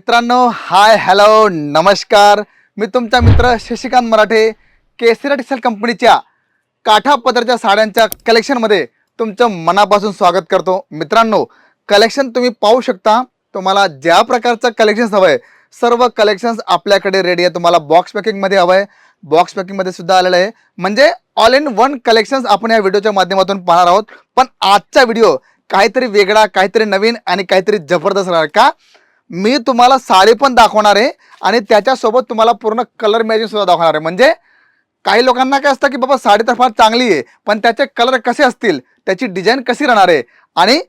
मित्रांनो hi hello नमस्कार. मी तुमचा मित्र शशिकांत मराठे केसरी टिसल कंपनीच्या काठा पदरच्या साड्यांच्या कलेक्शनमध्ये तुमचं मनापासून स्वागत करतो. मित्रांनो कलेक्शन तुम्ही पाहू शकता. तुम्हाला ज्या प्रकारचं कलेक्शन्स हवं आहे सर्व कलेक्शन्स आपल्याकडे रेडी आहे. तुम्हाला बॉक्स पॅकिंगमध्ये हवं आहे बॉक्स पॅकिंगमध्ये सुद्धा आलेलं आहे. म्हणजे ऑल इन वन कलेक्शन्स आपण या व्हिडिओच्या माध्यमातून पाहणार आहोत. पण आजचा व्हिडिओ काहीतरी वेगळा काहीतरी नवीन आणि काहीतरी जबरदस्त राहणार का? मी तुम्हाला साडी पण दाखवणार आहे आणि त्याच्यासोबत तुम्हाला पूर्ण कलर मॅचिंग सुद्धा दाखवणार आहे. म्हणजे काही लोकांना काय असतं की बाबा साडी तर फार चांगली आहे पण त्याचे कलर कसे असतील त्याची डिझाईन कशी राहणार आहे? आणि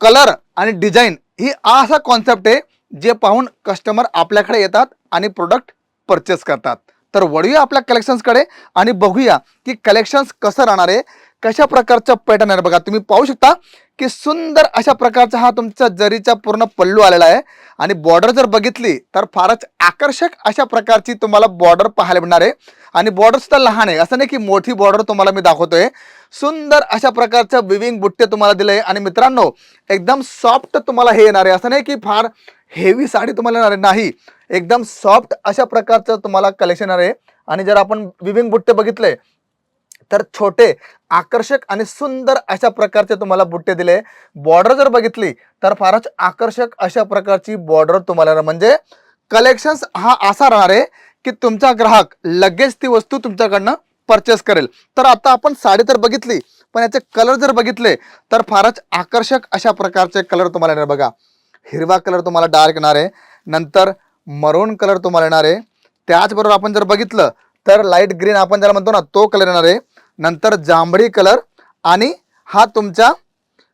कलर आणि डिझाईन ही असा कॉन्सेप्ट आहे जे पाहून कस्टमर आपल्याकडे येतात आणि प्रोडक्ट परचेस करतात. तर वळूया आपल्या कलेक्शन्सकडे आणि बघूया की कलेक्शन्स कसं राहणार आहे कशा प्रकारचं पॅटर्न आहे. बघा तुम्ही पाहू शकता की सुंदर अशा प्रकारचा हा तुमचा जरीचा पूर्ण पल्लू आलेला आहे. आणि बॉर्डर जर बघितली तर फारच आकर्षक अशा प्रकारची तुम्हाला बॉर्डर पाहायला मिळणार आहे. आणि बॉर्डरसुद्धा लहान आहे. असं नाही की मोठी बॉर्डर तुम्हाला मी दाखवतोय. सुंदर अशा प्रकारचं विविंग बुट्टे तुम्हाला दिलं आहे. आणि मित्रांनो एकदम सॉफ्ट तुम्हाला हे येणार आहे. असं नाही की फार हेवी साडी तुम्हाला येणार आहे नाही. एकदम सॉफ्ट अशा प्रकारचं तुम्हाला कलेक्शन आहे. आणि जर आपण विविंग बुट्टे बघितले तर छोटे आकर्षक आणि सुंदर अशा प्रकारचे तुम्हाला बुट्टे दिले. बॉर्डर जर बघितली तर फारच आकर्षक अशा प्रकारची बॉर्डर तुम्हाला येणार. म्हणजे कलेक्शन्स हा असा राहणार आहे की तुमचा ग्राहक लगेच ती वस्तू तुमच्याकडनं परचेस करेल. तर आता आपण साडी तर बघितली पण याचे कलर जर बघितले तर फारच आकर्षक अशा प्रकारचे कलर तुम्हाला येणार बघा. हिरवा कलर तुम्हाला डार्क येणार आहे. नंतर मरून कलर तुम्हाला येणार आहे. त्याचबरोबर आपण जर बघितलं तर लाइट ग्रीन आपण ज्याला म्हणतो ना तो कलर येणार आहे. नंतर जांभळी कलर आणि हा तुमचा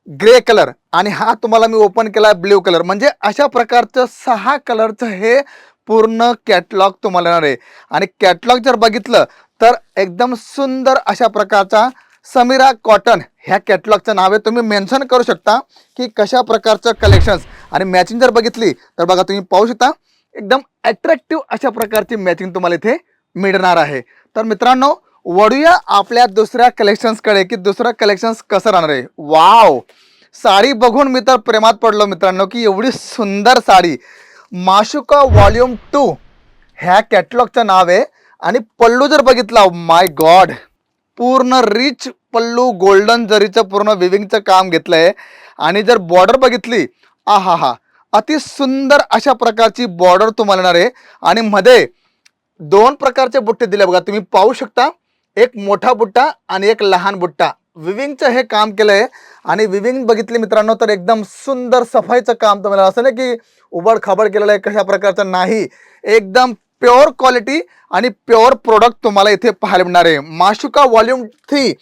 ग्रे कलर आणि हा तुम्हाला मी ओपन केला ब्ल्यू कलर. म्हणजे अशा प्रकारचं सहा कलरचं हे पूर्ण कॅटलॉग तुम्हाला येणार आहे. आणि कॅटलॉग जर बघितलं तर एकदम सुंदर अशा प्रकारचा समीरा कॉटन ह्या कॅटलॉगचं नाव आहे. तुम्ही मेन्शन करू शकता की कशा प्रकारचं कलेक्शन्स आणि मॅचिंग जर बघितली तर बघा तुम्ही पाहू शकता एकदम ॲट्रॅक्टिव्ह अशा प्रकारची मॅचिंग तुम्हाला इथे मिळणार आहे. तर मित्रांनो वळूया आपल्या दुसऱ्या कलेक्शन्सकडे की दुसरं कलेक्शन्स कसं राहणार आहे? वाव साडी बघून मी तर प्रेमात पडलो मित्रांनो की एवढी सुंदर साडी. माशुका व्हॉल्यूम टू ह्या कॅटलॉगचं नाव आहे. आणि पल्लू जर बघितला oh माय गॉड पूर्ण रिच पल्लू गोल्डन जरीचं पूर्ण विविंगचं काम घेतलं आहे आणि जर बॉर्डर बघितली आ हा हा अति सुंदर अशा प्रकारची बॉर्डर तुम्हाला येणार आहे. आणि मध्ये दोन प्रकारचे बुट्टे दिले बघा तुम्ही पाहू शकता. एक मोठा बुट्टा आणि एक लहान बुट्टा. विविंगचं हे काम केलं आहे आणि विविंग बघितली मित्रांनो तर एकदम सुंदर सफाईचं काम तुम्हाला असं नाही की उबड खाबड केलेलं आहे कशा प्रकारचं नाही. एकदम प्युअर क्वालिटी आणि प्युअर प्रोडक्ट तुम्हाला इथे पाहायला मिळणार आहे. माशुका व्हॉल्यूम थ्री.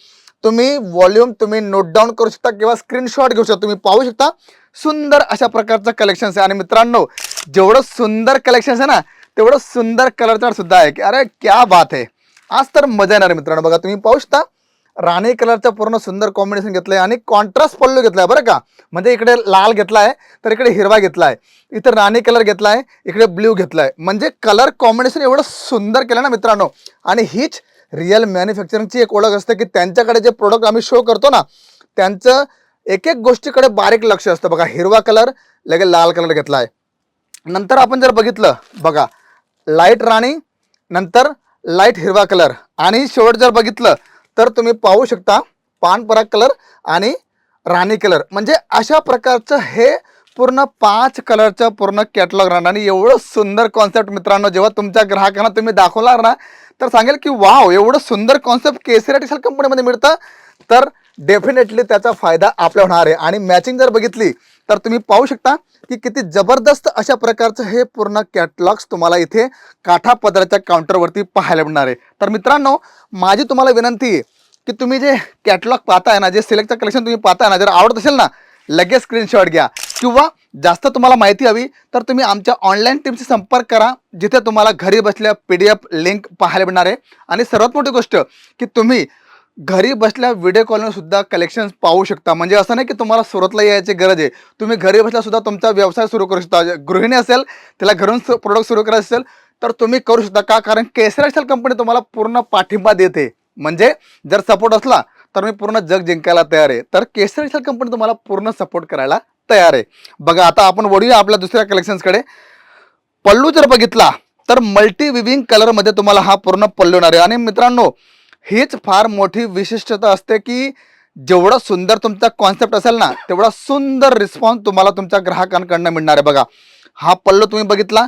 तुम्ही व्हॉल्यूम तुम्ही नोट डाऊन करू शकता किंवा स्क्रीनशॉट घेऊ शकता. तुम्ही पाहू शकता सुंदर अशा प्रकारचं कलेक्शन्स आहे. आणि मित्रांनो जेवढं सुंदर कलेक्शन्स आहे ना तेवढं सुंदर कलरचा सुद्धा आहे की अरे क्या बात आहे. आज तर मजा येणार आहे मित्रांनो. बघा तुम्ही पाहू शकता राणी कलरचं पूर्ण सुंदर कॉम्बिनेशन घेतलंय आणि कॉन्ट्रास्ट पल्लू घेतलाय बरं का? म्हणजे इकडे लाल घेतलाय तर इकडे हिरवा घेतलाय इथे राणी कलर घेतलाय इकडे ब्ल्यू घेतलाय. म्हणजे कलर कॉम्बिनेशन एवढं सुंदर केलं ना मित्रांनो. आणि हीच रिअल मॅन्युफॅक्चरिंगची एक ओळख असते की त्यांच्याकडे जे प्रोडक्ट आम्ही शो करतो ना त्यांचं एक एक गोष्टीकडे बारीक लक्ष असतं. बघा हिरवा कलर लगेच लाल कलर घेतलाय. नंतर आपण जर बघितलं बघा लाइट राणी नंतर लाइट हिरवा कलर. आणि शेवट जर बघितलं तर तुम्ही पाहू शकता पानपरा कलर आणि राणी कलर. म्हणजे अशा प्रकारचं हे पूर्ण पाच कलरचं पूर्ण कॅटलॉग राहणार. आणि एवढं सुंदर कॉन्सेप्ट मित्रांनो जेव्हा तुमच्या ग्राहकांना तुम्ही दाखवणार ना तर सांगेल की वाव एवढं सुंदर कॉन्सेप्ट केसरी टेक्सटाईल कंपनीमध्ये मिळतं. तर डेफिनेटली त्याचा फायदा आपल्या होणार आहे. आणि मॅचिंग जर बघितली तर तुम्ही पाहू शकता की किती जबरदस्त अशा प्रकारचं हे पूर्ण कॅटलॉग्स तुम्हाला इथे काठा पदराच्या काउंटरवरती पाहायला मिळणार आहे. तर मित्रांनो माझी तुम्हाला विनंती आहे की तुम्ही जे कॅटलॉग पाहताय ना जे सिलेक्टचं कलेक्शन तुम्ही पाहताय ना जर आवडत असेल ना लगेच स्क्रीनशॉट घ्या. किंवा जास्त तुम्हाला माहिती हवी तर तुम्ही आमच्या ऑनलाईन टीमशी संपर्क करा जिथे तुम्हाला घरी बसल्या पी डी एफ लिंक पाहायला मिळणार आहे. आणि सर्वात मोठी गोष्ट की तुम्ही घरी बसल्या व्हिडिओ कॉलने सुद्धा कलेक्शन पाहू शकता. म्हणजे असं नाही की तुम्हाला सुरतला यायची गरज आहे. तुम्ही घरी बसल्या सुद्धा तुमचा व्यवसाय सुरू करू शकता. गृहिणी असेल त्याला घरून प्रोडक्ट सुरू करायचं असेल तर तुम्ही करू शकता. का? कारण केसर कंपनी तुम्हाला पूर्ण पाठिंबा देते. म्हणजे जर सपोर्ट असला तर मी पूर्ण जग जिंकायला तयार आहे. तर केसर कंपनी तुम्हाला पूर्ण सपोर्ट करायला तयार आहे. बघा आता आपण वळूया आपल्या दुसऱ्या कलेक्शन्सकडे पल्लू जर बघितला तर मल्टी विविंग कलरमध्ये तुम्हाला हा पूर्ण पल्लू येणार आहे. आणि मित्रांनो हीच फार मोठी विशिष्टता असते की जेवढा सुंदर तुमचा कॉन्सेप्ट असेल ना तेवढा सुंदर रिस्पॉन्स तुम्हाला तुमच्या ग्राहकांकडनं मिळणार आहे. बघा हा पल्लू तुम्ही बघितला?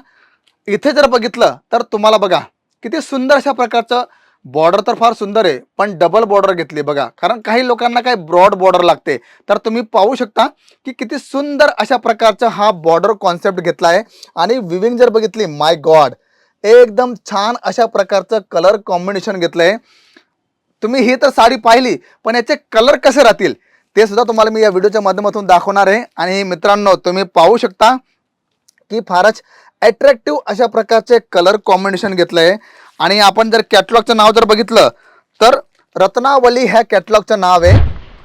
इथे जर बघितलं तर तुम्हाला बघा किती सुंदर अशा प्रकारचं बॉर्डर तर फार सुंदर आहे पण डबल बॉर्डर घेतली बघा. कारण काही लोकांना काही ब्रॉड बॉर्डर लागते. तर तुम्ही पाहू शकता की किती सुंदर अशा प्रकारचा हा बॉर्डर कॉन्सेप्ट घेतला आहे. आणि विविंग जर बघितली माय गॉड एकदम छान अशा प्रकारचं कलर कॉम्बिनेशन घेतलं आहे तुम्ही ही तर साडी पाहिली पण याचे कलर कसे राहतील? ते सुद्धा तुम्हाला मी या व्हिडिओच्या माध्यमातून दाखवणार आहे. आणि मित्रांनो तुम्ही पाहू शकता की फारच अट्रॅक्टिव्ह अशा प्रकारचे कलर कॉम्बिनेशन घेतलं आहे आणि आपण जर कॅटलॉगचं नाव जर बघितलं तर रत्नावली ह्या कॅटलॉगचं नाव आहे.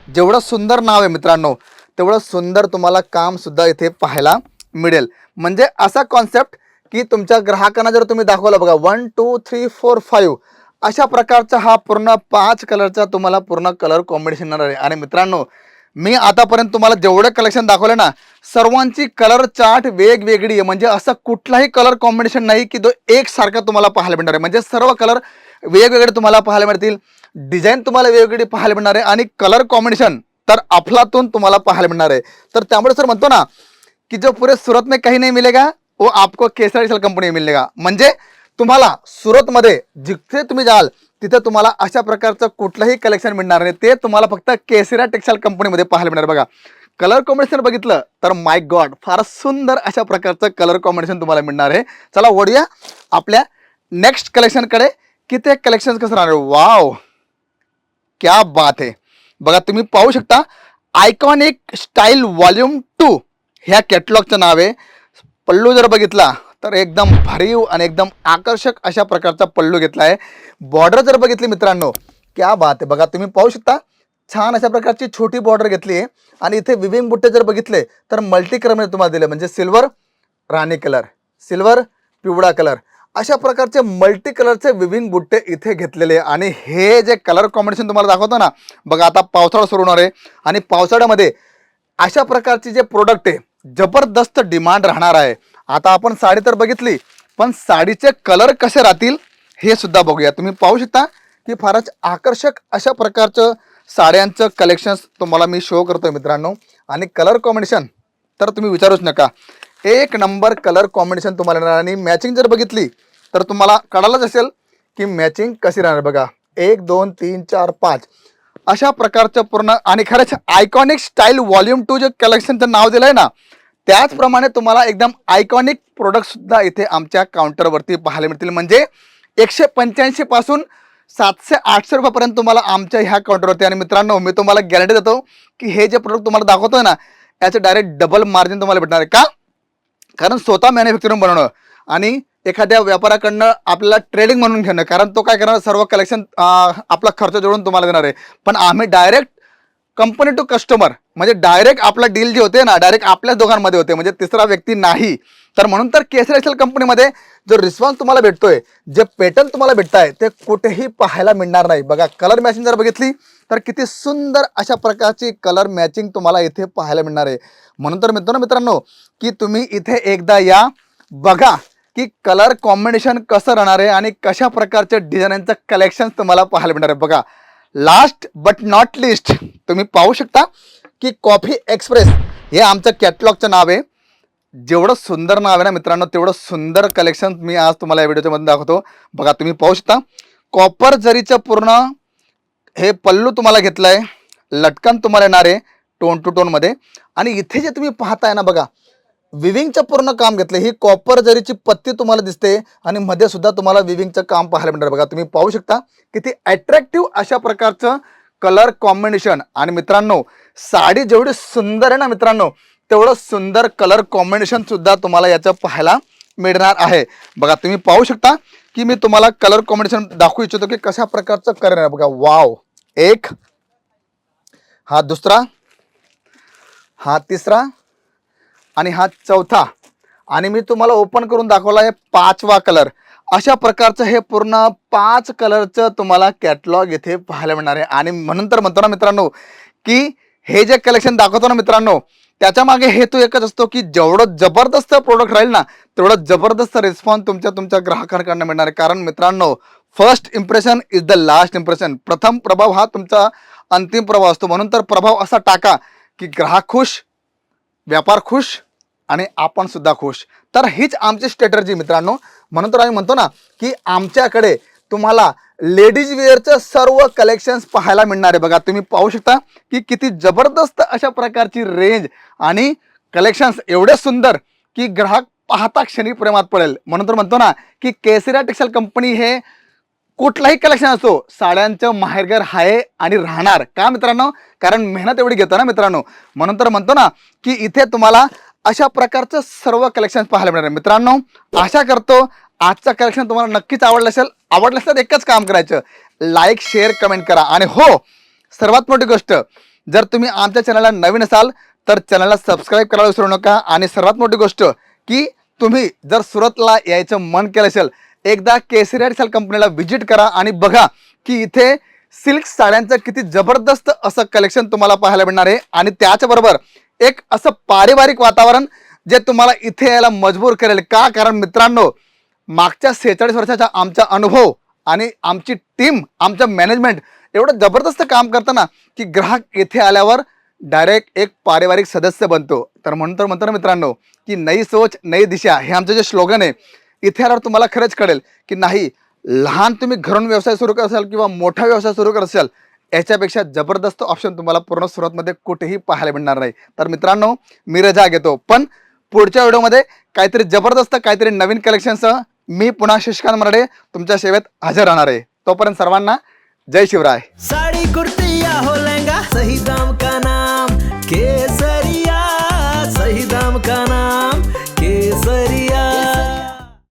जेवढं सुंदर नाव आहे मित्रांनो तेवढं सुंदर तुम्हाला कामसुद्धा इथे पाहायला मिळेल. म्हणजे असा कॉन्सेप्ट की तुमच्या ग्राहकांना जर तुम्ही दाखवलं बघा one two three four five अशा प्रकारचा हा पूर्ण पाच कलरचा तुम्हाला पूर्ण कलर कॉम्बिनेशन येणार आहे. आणि मित्रांनो मी आतापर्यंत तुम्हाला जेवढं कलेक्शन दाखवलं ना सर्वांची कलर चार्ट वेगवेगळी आहे. म्हणजे असं कुठलाही कलर कॉम्बिनेशन नाही की तो एकसारखा तुम्हाला पाहायला मिळणार आहे. म्हणजे सर्व कलर वेगवेगळे तुम्हाला पाहायला मिळतील. डिझाईन तुम्हाला वेगवेगळी पाहायला मिळणार आहे. आणि कलर कॉम्बिनेशन तर अफलातून तुम्हाला पाहायला मिळणार आहे. तर त्यामुळे सर म्हणतो ना की जो पुरे सुरत में काही नाही मिलेगा वो आपको केसरी सेल कंपनी मिलेगा. म्हणजे तुम्हाला सुरतमध्ये जिथे तुम्ही जाल तिथे तुम्हाला अशा प्रकारचं कुठलंही कलेक्शन मिळणार नाही. ते तुम्हाला फक्त केसरा टेक्सटाईल कंपनीमध्ये पाहायला मिळणार बघा. कलर कॉम्बिनेशन बघितलं तर माय गॉड फार सुंदर अशा प्रकारचं कलर कॉम्बिनेशन तुम्हाला मिळणार आहे. चला वळूया आपल्या नेक्स्ट कलेक्शनकडे की ते कलेक्शन कसं राहणार? वाव क्या बात आहे. बघा तुम्ही पाहू शकता आयकॉनिक स्टाईल व्हॉल्यूम टू ह्या कॅटलॉगचं नाव आहे. पल्लू जर बघितला तर एकदम भरीव आणि एकदम आकर्षक अशा प्रकारचा पल्लू घेतला आहे बॉर्डर जर बघितली मित्रांनो क्या बात आहे. बघा तुम्ही पाहू शकता छान अशा प्रकारची छोटी बॉर्डर घेतली आहे. आणि इथे विविंग बुट्टे जर बघितले तर मल्टी कलरमध्ये तुम्हाला दिले म्हणजे सिल्वर राणी कलर सिल्वर पिवळा कलर अशा प्रकारचे मल्टी कलरचे विविंग बुट्टे इथे घेतलेले आणि हे जे कलर कॉम्बिनेशन तुम्हाला दाखवतो ना बघा आता पावसाळा सुरू होणार आहे. आणि पावसाळ्यामध्ये अशा प्रकारचे जे प्रोडक्ट आहे जबरदस्त डिमांड राहणार आहे. आता आपण साडी तर बघितली पण साडीचे कलर कसे राहतील हे सुद्धा बघूया. तुम्ही पाहू शकता की फारच आकर्षक अशा प्रकारचं साड्यांचं कलेक्शन्स तुम्हाला मी शो करतोय मित्रांनो. आणि कलर कॉम्बिनेशन तर तुम्ही विचारूच नका. एक नंबर कलर कॉम्बिनेशन तुम्हाला येणार आणि मॅचिंग जर बघितली तर तुम्हाला कळालंच असेल की मॅचिंग कशी राहणार बघा. एक दोन तीन चार पाच. अशा प्रकारचं पूर्ण आणि खरंच आयकॉनिक स्टाईल व्हॉल्यूम टू जे कलेक्शनचं नाव दिलं आहे ना त्याचप्रमाणे तुम्हाला एकदम आयकॉनिक प्रोडक्टसुद्धा इथे आमच्या काउंटरवरती पाहायला मिळतील. म्हणजे एकशे पंच्याऐंशीपासून सातशे आठशे रुपयापर्यंत तुम्हाला आमच्या ह्या काउंटरवरती आणि मित्रांनो मी तुम्हाला गॅरंटी देतो की हे जे प्रोडक्ट तुम्हाला दाखवतोय ना याचं डायरेक्ट डबल मार्जिन तुम्हाला भेटणार आहे. का? कारण स्वतः मॅन्युफॅक्चरिंग बनवणं. आणि एखाद्या व्यापाऱ्याकडनं आपल्याला ट्रेडिंग म्हणून घेणं कारण तो काय करणार? सर्व कलेक्शन आपला खर्च जोडून तुम्हाला देणार आहे. पण आम्ही डायरेक्ट कंपनी टू कस्टमर म्हणजे डायरेक्ट आपला डील जे होते ना डायरेक्ट आपल्याच दोघांमध्ये होते म्हणजे तिसरा व्यक्ती नाही. तर म्हणून तर केसर एक्सेल कंपनीमध्ये जो रिस्पॉन्स तुम्हाला भेटतोय जे पेटर्न तुम्हाला भेटत आहे ते कुठेही पाहायला मिळणार नाही. बघा कलर मॅचिंग जर बघितली तर किती सुंदर अशा प्रकारची कलर मॅचिंग तुम्हाला इथे पाहायला मिळणार आहे. म्हणून तर मित्रांनो मित्रांनो की तुम्ही इथे एकदा या बघा की कलर कॉम्बिनेशन कसं राहणार आहे आणि कशा प्रकारच्या डिझाईनचं कलेक्शन तुम्हाला पाहायला मिळणार आहे. बघा लास्ट बट नॉट लिस्ट तुम्ही पाहू शकता की कॉफी एक्सप्रेस हे आमचं कॅटलॉगचं नाव आहे. जेवढं सुंदर नाव आहे ना मित्रांनो तेवढं सुंदर कलेक्शन मी आज तुम्हाला या व्हिडिओच्या दाखवतो. बघा तुम्ही पाहू शकता कॉपर जरीचं पूर्ण हे पल्लू तुम्हाला घेतलं आहे लटकन तुम्हाला येणार आहे टोन टू टोनमध्ये आणि इथे जे तुम्ही पाहताय ना बघा विविंगचं पूर्ण काम घेतलं ही कॉपर जरीची पत्ती तुम्हाला दिसते आणि मध्ये सुद्धा तुम्हाला विविंगचं काम पाहायला मिळणार. बघा तुम्ही पाहू शकता किती अट्रॅक्टिव्ह अशा प्रकारचं कलर कॉम्बिनेशन आणि मित्रांनो साडी जेवढी सुंदर आहे ना मित्रांनो तेवढं सुंदर कलर कॉम्बिनेशन सुद्धा तुम्हाला याचं पाहायला मिळणार आहे. बघा तुम्ही पाहू शकता की मी तुम्हाला कलर कॉम्बिनेशन दाखवू इच्छितो की कशा प्रकारचं कलर आहे. बघा वाव एक हा दुसरा हा तिसरा आणि हा चौथा. आणि मी तुम्हाला ओपन करून दाखवला आहे पाचवा कलर अशा प्रकारचं हे पूर्ण पाच कलरचं तुम्हाला कॅटलॉग इथे पाहायला मिळणार आहे. आणि म्हणून तर म्हणतो ना मित्रांनो की हे जे कलेक्शन दाखवतो ना मित्रांनो त्याच्यामागे हेतू एकच असतो की जेवढं जबरदस्त प्रोडक्ट राहील ना तेवढं जबरदस्त रिस्पॉन्स तुमच्या तुमच्या ग्राहकांकडनं मिळणार आहे. कारण मित्रांनो first impression is the last impression प्रथम प्रभाव हा तुमचा अंतिम प्रभाव असतो. म्हणून तर प्रभाव असा टाका की ग्राहक खुश व्यापार खुश आणि आपण सुद्धा खुश. तर हीच आमची स्ट्रॅटर्जी मित्रांनो. म्हणून तर आम्ही म्हणतो ना की आमच्याकडे तुम्हाला लेडीज वेअरचं सर्व कलेक्शन्स पाहायला मिळणार आहे. बघा तुम्ही पाहू शकता की किती जबरदस्त अशा प्रकारची रेंज आणि कलेक्शन्स एवढे सुंदर की ग्राहक पाहता क्षणी प्रेमात पडेल. म्हणून तर म्हणतो ना की केसरिया टेक्सटाईल कंपनी हे कुठलाही कलेक्शन असो साड्यांचं माहेरघर आहे आणि राहणार. का मित्रांनो? कारण मेहनत एवढी घेतो ना मित्रांनो. म्हणून तर म्हणतो ना की इथे तुम्हाला अशा प्रकारचं सर्व कलेक्शन पाहायला मिळणार आहे. मित्रांनो आशा करतो आजचं कलेक्शन तुम्हाला नक्कीच आवडलं असेल. आवडलं असेल तर एकच काम करायचं. लाईक शेअर कमेंट करा. आणि हो सर्वात मोठी गोष्ट जर तुम्ही आमच्या चॅनलला नवीन असाल तर चॅनलला सबस्क्राईब करायला विसरू नका. आणि सर्वात मोठी गोष्ट की तुम्ही जर सुरतला यायचं मन केलं असेल एकदा केसरिया टेक्सटाईल कंपनीला व्हिजिट करा आणि बघा की इथे सिल्क साड्यांचं किती जबरदस्त असं कलेक्शन तुम्हाला पाहायला मिळणार आहे. आणि त्याच्याबरोबर एक असं पारिवारिक वातावरण जे तुम्हाला इथे यायला मजबूर करेल. का? कारण मित्रांनो मागच्या सेहेचाळीस वर्षाचा आमचा अनुभव आणि आमची टीम आमचं मॅनेजमेंट एवढं जबरदस्त काम करताना की ग्राहक येथे आल्यावर डायरेक्ट एक पारिवारिक सदस्य बनतो. तर म्हणून तर म्हणतो ना मित्रांनो की नई सोच नई दिशा हे आमचं जे स्लोगन आहे इथे आल्यावर तुम्हाला खरंच कळेल की नाही लहान तुम्ही घरून व्यवसाय सुरू करत असाल किंवा मोठा व्यवसाय सुरू करत असाल याच्यापेक्षा जबरदस्त ऑप्शन तुम्हाला पूर्ण सुरतमध्ये कुठेही पाहायला मिळणार नाही. तर मित्रांनो मी रजा घेतो. पण पुढच्या व्हिडिओमध्ये काहीतरी जबरदस्त काहीतरी नवीन कलेक्शनसह मी पुन्हा शशिकांत मराठे तुमच्या सेवेत हजर राहणार आहे. तोपर्यंत सर्वांना जय शिवराय. साड़ी कुर्ती या हो लहंगा सही दाम का